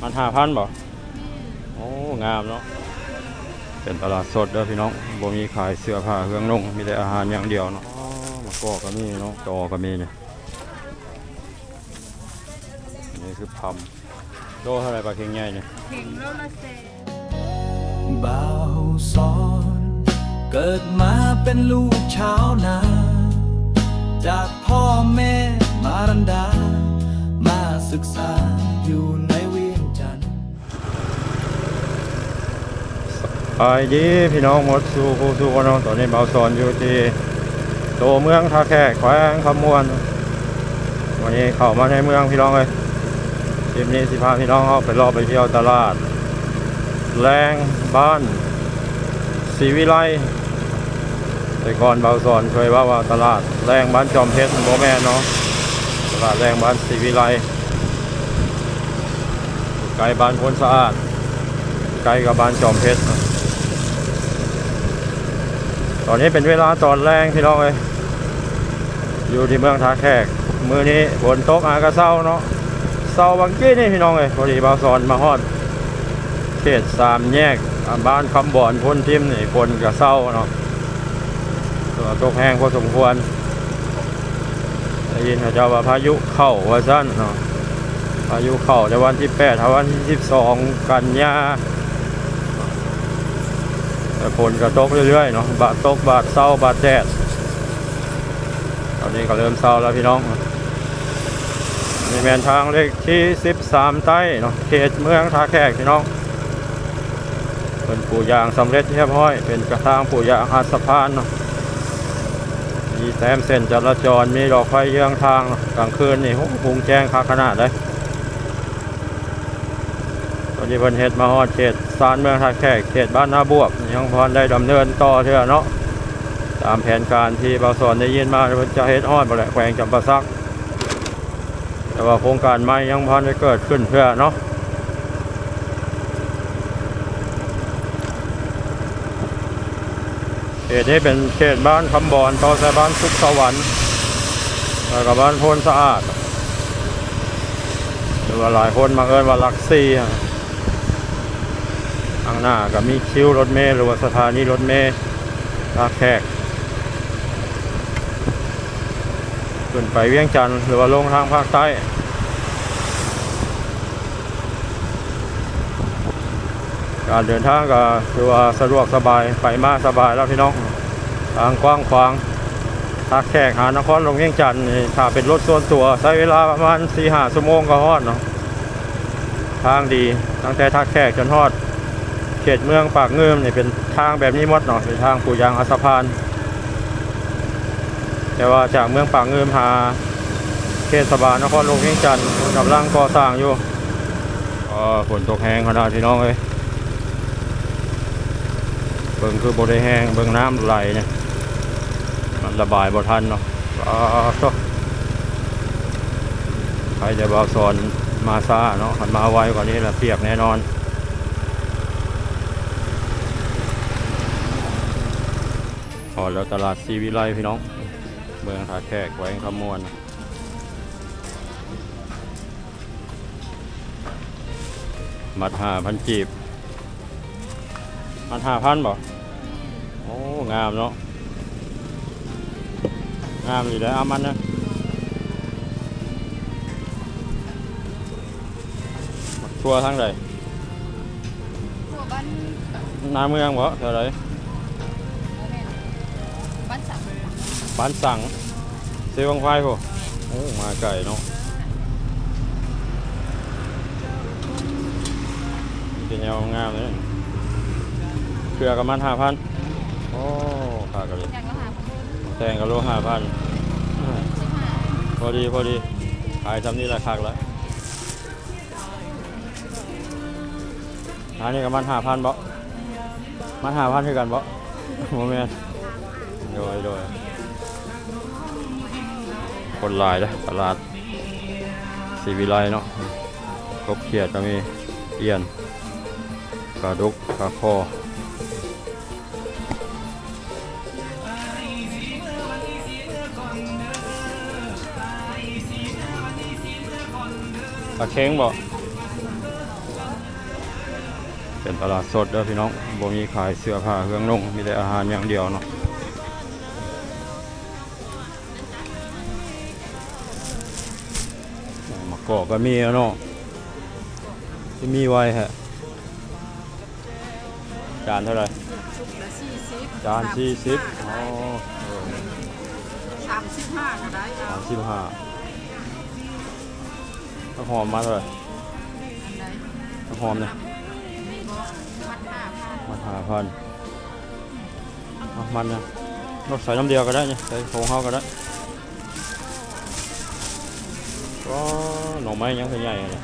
มันห้าพันบ่โอ้ งามเนาะ เป็นตลาดสดเด้อพี่น้องบ่มีขายเสื้อผ้าเครื่องนุ่งมีแต่อาหารอย่างเดียวเนาะมะกอกก็มีเนาะจอก็มีเนี่ยนี่คือพัมโลเท่าไหรปลาเค็งใหญ่เนี่ยเข่งโลละเซบ่าวสอนเกิดมาเป็นลูกชาวนาจากพ่อแม่มารันดา มาศึกษาอยู่ ไปดีพี่น้องหมดสู่ผู้สู่คนน้องตอนนี้เบาสอนอยู่ที่โตเมืองท่าแขกแขวงคำมวนวันนี้เข้ามาในเมืองพี่น้องเลยคลิปนี้สิพาพี่น้องเขาไปรอบไปเที่ยวตลาด แรงบ้านศรีวิไลแต่ก่อนเบาสอนเคยว่าว่าตลาดแรงบ้านจอมเพชรโมแม่เนาะตลาดแรงบ้านศรีวิไลไกลบ้านคนสะอาดใกล้กับบ้านจอมเพชร ตอนนี้เป็นเวลาตอนแรงพี่น้องเลยอยู่ที่เมืองท่าแขก มือนี้ฝนตกอากาเศร้าเนาะเศร้าบางกี้นี่พี่น้องเลยพอดีเบาสอนมาฮอดเขตสามแยกบ้านคำบ่อนพ้นทิมนี่ฝนกระเศร้าเนาะตัวตกแห้งพอสมควรได้ยินเขาเจ้าว่าพายุเข้าว่าสั้นเนาะพายุเข้าในวันที่แปดถึงวันที่สิบสองกันยา แต่ฝนก็ตกเรื่อยๆเนาะบาดตกบาดเศร้าบาดแดดตอนนี้ก็เริ่มเศร้าแล้วพี่น้องนี่แมนทางเลขที่ 13 ใต้เนาะเขตเมืองท่าแขกพี่น้องเป็นปูยางสำเร็จเรียบร้อย เป็นกระทางปูยางหาสะพานเนาะมีแต้มเส้นจราจรมีดอกไฟเยื้องทางกลางคืนนี่โอ้โหพุงแจ้งคักขนาดเลยตอนนี้เพิ่นเฮ็ดมาฮอดเขต ซานเมืองท่าแขกเขตบ้านนาบวกยังพรได้ดำเนินต่อเถอะเนาะตามแผนการที่บาสอนได้ยินมาจะเฮ็ดฮอดบ่แหละแขวงจำปาสัก แต่ว่าโครงการใหม่ยังพรได้เกิดขึ้นเพื่อเนาะเขตนี้เป็นเขตบ้านคำบอนต่อสายบ้านสุขสวรรค์แล้วก็บ้านโพนสะอาดหรือว่าหลายคนมาเอินว่าลักซี่อะ ข้างหน้าก็มีคิวรถเมล์หรือว่าสถานีรถเมล์ท่าแขกขึ้นไปเวียงจันทร์หรือว่าลงทางภาคใต้การเดินทางก็ถือว่าสะดวกสบายไปมาสบายแล้วพี่น้องทางกว้างขวางทักแขกหานครลงเวียงจันทร์ถ้าเป็นรถส่วนตัวใช้เวลาประมาณ4หาชั่วโมงก็ฮอดเนาะทางดีตั้งแต่ทักแขกจนฮอด ขตเมืองปากเงิมนี่เป็นทางแบบนี้มดเนาะเป็นทางปูยางอัสะพาน แต่ว่าจากเมืองปากเงิมหาเขตสบานนครลงเวียงจันทร์กำลังก่อสร้างอยู่ก็ฝนตกแห้งขนาดพี่น้องเลยเบิ่งคือบริแห้งเบิ่งน้ำไหลเนี่ยมันระบายบ่ทันเนาะอ้าวโถ่ใครจะบาสอนมาซาเนาะหันมาไวกว่านี้ละเปียกแน่นอน พอแล้วตลาดซีวิไลพี่น้อง เมืองท่าแขกแหวงขมวนมัดห้าพันจีบ มันห้าพันบ่โอ้ งามเนาะ งามอยู่เลยเอามันนะมักทั่วทั้งใดหัวบ้านหน้าเมืองบ่เท่าไร บ้านสั่งเซวังไฟพวกโอ้มาไก่เนาะมีแต่แนวงามเลยเครือกับมันห้าพันโอ้ขากันเลยแตงกับโลห้าพันพอดีพอดีขายทำนี่ราคาแล้วอันนี้ก็มันห้าพันบ่มันห้าพันคือกันบ่โมเมนโดยโดย คนลายเลยตลาดสีวิไลเนาะกบเขียดก็มีเอียนกระดุกกระคอปลาเค็งบ่เป็นตลาดสดเด้อพี่น้องบ่มีขายเสื้อผ้าเครื่องนุ่งมีแต่อาหารอย่างเดียวเนาะ กอกก็มีเนาะที่มีไว้ฮะ จานเท่าไหร่ จานสี่สิบอ๋อสามสิบห้าก็ได้สามสิบห้าน้ำหอมมาเท่าไหร่อันหอมเนี่ยมีบ่มัดห้านหาพันเอามันนะเราใส่น้ำเดียวก็ได้เนี่ยใส่โฟงเข้าก็ได้ ก็หน่อไม้ยังใหญ่เลย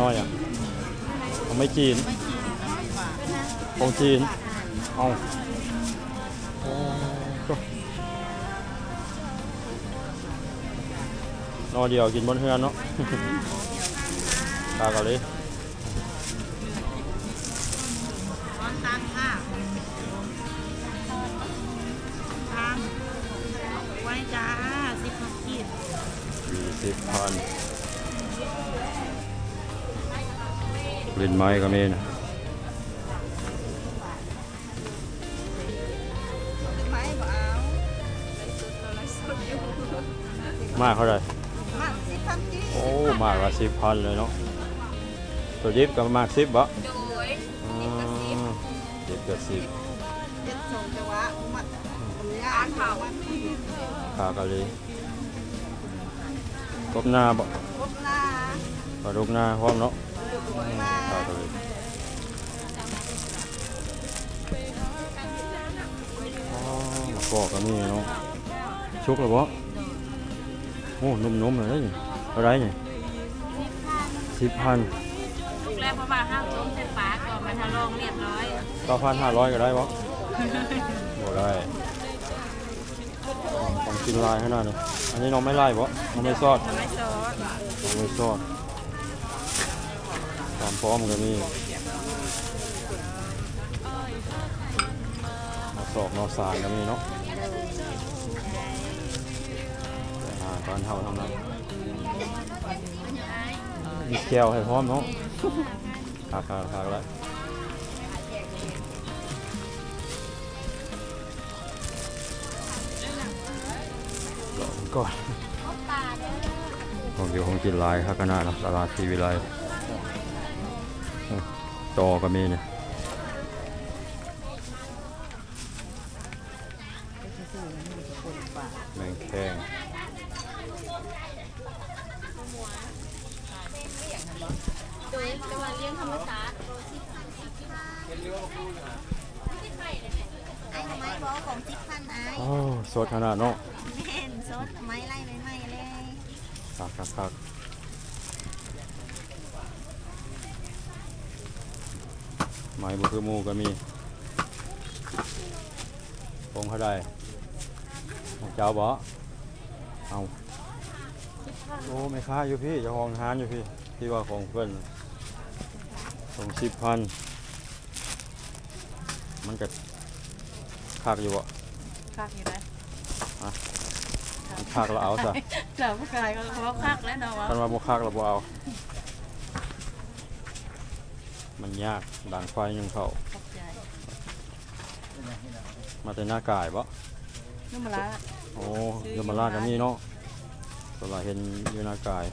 น้อยอะเอาไม่จีนไม่กี่น้อยกว่าของจีนเอานอเดียวกินบนเฮือนเนาะตาเกาหลี สี่สิบพันลิ้นไม้ก็มีนะไม้บ่เอาไปสุดตัวละสุดอยู่มากเท่าไหร่มันสิบพันกี่โอ้มากละสิบพันเลยเนาะตัวยิบก็มากสิบบ่โดยอืมสิบกับสิบเจ็ดสองจังหวะมัดยานเผามันคากะลี กบหน้าบ่ครบหน้าปลาดุกหน้าพร้อมเนาะมาคากะลีอ๋อมะกอกก็มีเนาะชุกแล้วบ่โอ้นุ่มๆเลยนี่เท่าไหรนี่สิบพันลูกแรกเพราะว่าห้างต้มเส้นฟ้าก่อนมาทะลองเรียบร้อยเก้าพันห้าร้อยก็ได้บ่บ่ได้ของ กินลายขนาดนี้อันนี้น้องไม่ไล่บ่น้องไม่ซอดทำไมซอสน้องไม่ซอดความพร้อมก็มีมาสอกนอสารก็มีเนาะแต่อาหารบ้านเฮาทั้งนั้นมีแก้วให้พร้อมเนาะขาขาขาแล้ว ก่อนของอยู่ของกินหลายครับขนาดเนาะตลาดทีวิไลอืมตอก็มีเนี่ยแมงแข้งโดยจะมาเลี้ยงธรรมชาติไอ้ไม้บอของสิบพันไอ้โอ้สดขนาดเนาะแม่นซด ไม้ไล่ไม้ไม้เลยคักคักคักไม้บุคือมูก็มีคงเขาได้ของเจ้าบ่เอาโอ้ไม่ค้าอยู่พี่จ้าของร้านอยู่พี่ ที่ว่าของเพื่อนสองสิบพันมันก็คักอยู่บ่คักอยู่เลยมัน คักแล้วเอาซะเจ้าผู้ชายก็เขาคักแล้วเนาะวะคันว่าบ่คักแล้วบ่เอา มันยากดังไฟยังเข้าขอบใจมาแต่หน้ากายบ่นุ่มละโอ้เยมราชก็มีเนาะตลาดเห็นอยู่หน้ากาย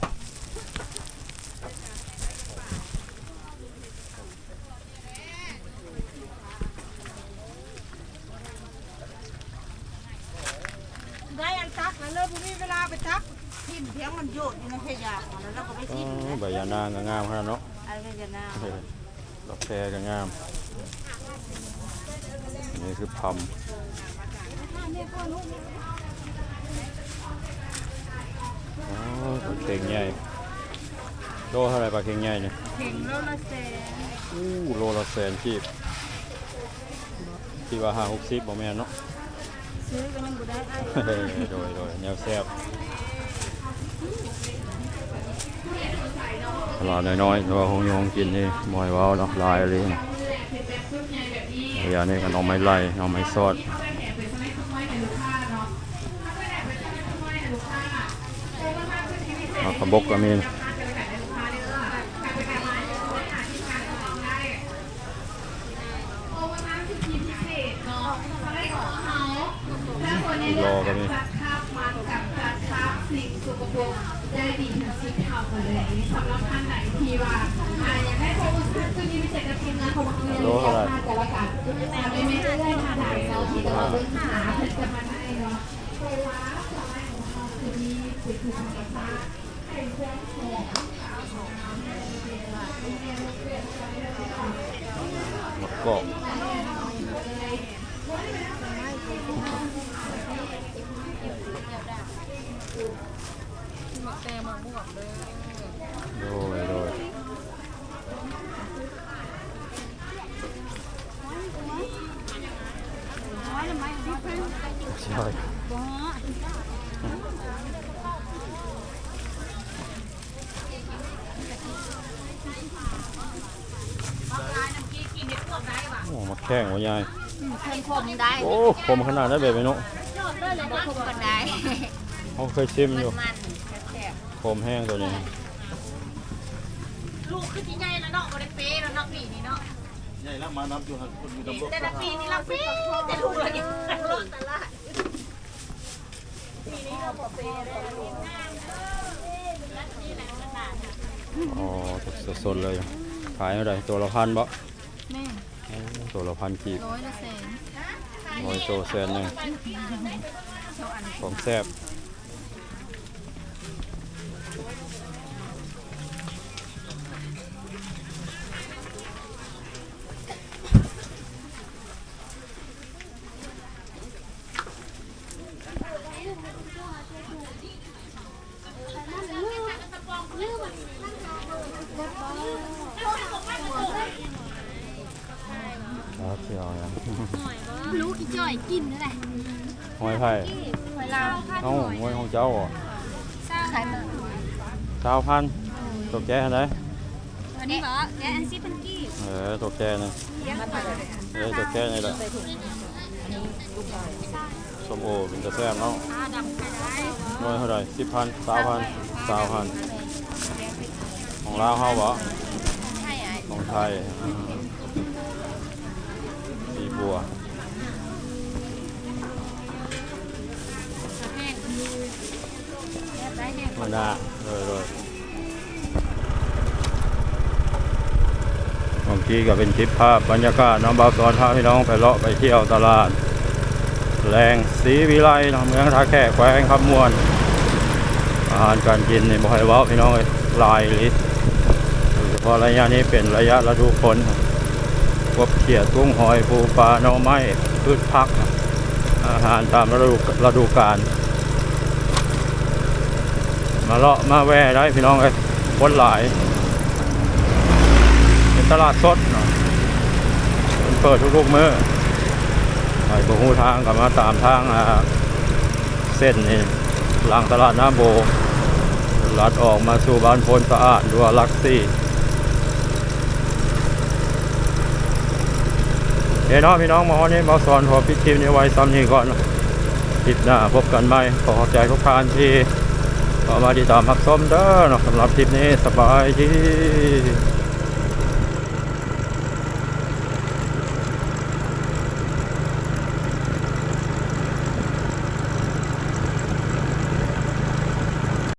ได้อันตักแล้วเลิกพรุ่งนี้เวลาไปตักทิ่มเพียงมันโยดอยู่ในขยะแล้วเราก็ไปทิ่มใบยานางก็งามขนาดเนาะอะไรกันนะเออดอกแคก็งาม นี่คือพัมอ๋อปลาเค็งใหญ่ โลเท่าไรปลาเค็งใหญ่เนี่ยเข่งโลละแสนอู้โลละแสนกีบที่ว่าห้าหกสิบบ่แม่นเนาะ ซื้อก็ยังบ่ได้ไอ้เฮ้ยโดยโดยแนวแซ่บตลาดน้อยๆแต่ว่าคงอยคงกินนี่มอยว้าวเนะลายอะไรนี่อย่างนี้ก็น้องไม้ไล่น้องไม้ซอดเอากระบกก็มี โลเท่าไหร่มะกอก หมักแตงหมักบวกเลย โดยโดยใช่ โอ้มาแข่งวะยายเพิ่มคมได้โอ้คมขนาดนั้นเบบีนุบ่คมกันได้เขาเคยชิมอยู่มันแซ่บคมแห้งตัวนี้ลูกคือที่ใหญ่แล้วเนาะบ่ได้เป๊ะแล้วเนาะปีนี้เนาะใหญ่แล้วมานับอยู่ครับคนมีตำรวจแต่ละปีนี้เราเป๊ะแต่ลูกเรายังรอดตลาดปีนี้เราบ่เป๊ะเลยอ๋อสดๆเลย ขายเท่าไหร่ตัวละพันบ่แม่โอ้ ตัวละพันกีบร้อยละแสนร้อยโตแสนหนึ่งของแซ่บครับเชียวยัง ลูกอีจ่อยกินนั่นแหละ หอยไผ่หอยลาวเอ้าหอยของเจ้าเหรอขายมดเก้าพันตัวแก่ไหนอันนี้เหรอแกอันซีเป็นกี้เออตัวแก่นี่เออตัวแก่นี่แหละส้มโอเป็นกระแซมเนาะตาดำขายได้น้อยเท่าไหร่สิบพันสามพันสามพันของลาวเฮาบ่ใช่ไอ้ของไทยสีบัว มานาเลยเลยบางทีก็เป็นคลิปภาพบรรยากาศน้องบ่าวสอนพาพี่น้องไปเลาะไปเที่ยวตลาด แรงสีวิไลเนาะเมืองท่าแขกแขวงคำมวน อาหารการกินนี่บ่ให้เว้าพี่น้องเอ้ยลายลิโดยเฉพาะระยะนี้เป็นระยะฤดูฝนกบเขียดกุ้งหอยปูปลาหน่อไม้พืชผัก อาหารตามฤดูฤดูกาล มาเลาะมาแวะได้พี่น้องเอ้ยคนหลายเป็นตลาดสดเนาะมันเปิดทุกๆมื้อไปบ่ฮู้ทางก็มาตามทางเส้นนี่หลังตลาดน้ำโบลัดออกมาสู่บ้านพลสะอาดหรือว่าลักซี่เฮ้ยเนาะพี่น้องหมอนี่มาสอนขอพิดคลิปนี้ไว้ซ้ำนี้ก่อนเนาะคลิปหน้าพบกันใหม่ขอขอบใจทุกท่านที่ เข้ามาติดตามพักส้มเด้อเนาะสำหรับคลิปนี้สบายดี